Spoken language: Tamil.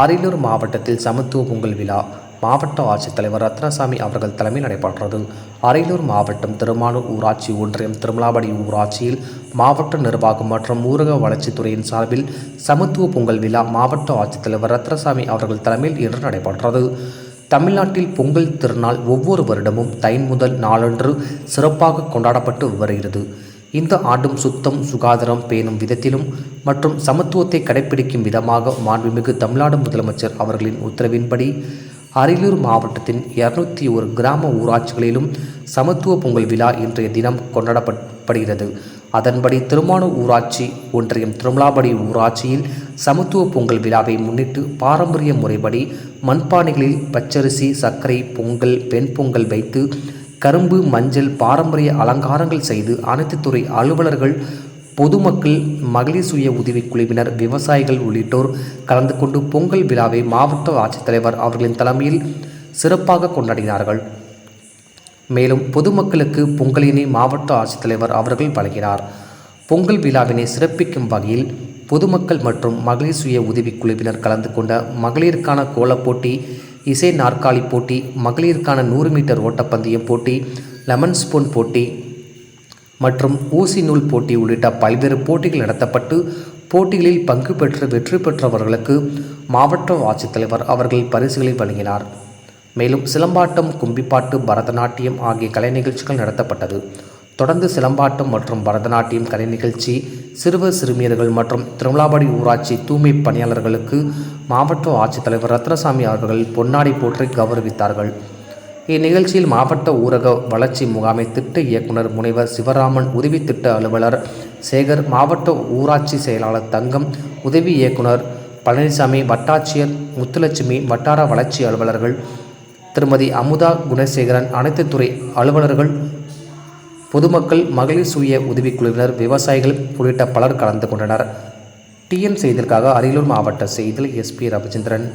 அரியலூர் மாவட்டத்தில் சமத்துவ பொங்கல் விழா மாவட்ட ஆட்சித்தலைவர் ரத்னசாமி அவர்கள் தலைமையில் நடைபெற்றது. அரியலூர் மாவட்டம் திருமானூர் ஊராட்சி ஒன்றியம் திருமலாபடி ஊராட்சியில் மாவட்ட நிர்வாகம் மற்றும் ஊரக வளர்ச்சித்துறையின் சார்பில் சமத்துவ பொங்கல் விழா மாவட்ட ஆட்சித்தலைவர் ரத்னசாமி அவர்கள் தலைமையில் இன்று நடைபெற்றது. தமிழ்நாட்டில் பொங்கல் திருநாள் ஒவ்வொரு வருடமும் தை முதல் நாளன்று சிறப்பாக கொண்டாடப்பட்டு வருகிறது. இந்த ஆண்டும் சுத்தம் சுகாதாரம் பேணும் விதத்திலும் மற்றும் சமத்துவத்தை கடைபிடிக்கும் விதமாக மாண்புமிகு தமிழ்நாடு முதலமைச்சர் அவர்களின் உத்தரவின்படி அரியலூர் மாவட்டத்தின் இருநூத்தி ஒரு கிராம ஊராட்சிகளிலும் சமத்துவ பொங்கல் விழா இன்றைய தினம் கொண்டாடப்படுகிறது. அதன்படி திருமான ஊராட்சி ஒன்றியம் திருமலாபடி ஊராட்சியில் சமத்துவ பொங்கல் விழாவை முன்னிட்டு பாரம்பரிய முறைப்படி மண்பானைகளில் பச்சரிசி சர்க்கரை பொங்கல் பெண் பொங்கல் வைத்து கரும்பு மஞ்சள் பாரம்பரிய அலங்காரங்கள் செய்து அனைத்து துறை அலுவலர்கள் பொதுமக்கள் மகளிர் சுய உதவிக் குழுவினர் விவசாயிகள் உள்ளிட்டோர் கலந்து கொண்டு பொங்கல் விழாவை மாவட்ட ஆட்சித்தலைவர் அவர்களின் தலைமையில் சிறப்பாக கொண்டாடினார்கள். மேலும் பொதுமக்களுக்கு பொங்கலினை மாவட்ட ஆட்சித்தலைவர் அவர்கள் வழங்கினார். பொங்கல் விழாவினை சிறப்பிக்கும் வகையில் பொதுமக்கள் மற்றும் மகளிர் சுய உதவிக் குழுவினர் கலந்து கொண்ட மகளிருக்கான கோலப்போட்டி இசை நாற்காலி போட்டி மகளிருக்கான நூறு மீட்டர் ஓட்டப்பந்தயம் போட்டி லெமன் ஸ்பூன் போட்டி மற்றும் ஊசி நூல் போட்டி உள்ளிட்ட பல்வேறு போட்டிகள் நடத்தப்பட்டு போட்டிகளில் பங்கு பெற்று வெற்றி பெற்றவர்களுக்கு மாவட்ட ஆட்சித்தலைவர் அவர்கள் பரிசுகளை வழங்கினார். மேலும் சிலம்பாட்டம் கும்பிப்பாட்டு பரதநாட்டியம் ஆகிய கலை நிகழ்ச்சிகள் நடத்தப்பட்டது. தொடர்ந்து சிலம்பாட்டம் மற்றும் பரதநாட்டியம் கலை நிகழ்ச்சி சிறுவர் சிறுமியர்கள் மற்றும் திருமலாபாடி ஊராட்சி தூய்மை பணியாளர்களுக்கு மாவட்ட ஆட்சித்தலைவர் ரத்னசாமி அவர்கள் பொன்னாடி போற்றி கௌரவித்தார்கள். இந்நிகழ்ச்சியில் மாவட்ட ஊரக வளர்ச்சி முகாமை திட்ட இயக்குனர் முனைவர் சிவராமன் உதவி திட்ட அலுவலர் சேகர் மாவட்ட ஊராட்சி செயலாளர் தங்கம் உதவி இயக்குனர் பழனிசாமி வட்டாட்சியர் முத்துலட்சுமி வட்டார வளர்ச்சி அலுவலர்கள் திருமதி அமுதா குணசேகரன் அனைத்து துறை அலுவலர்கள் பொதுமக்கள் மகளிர் சுய உதவிக்குழுவினர் விவசாயிகள் உள்ளிட்ட பலர் கலந்து கொண்டனர். டிஎன் செய்திற்காக அரியலூர் மாவட்ட செய்தியில் எஸ்பி ரவிச்சந்திரன்.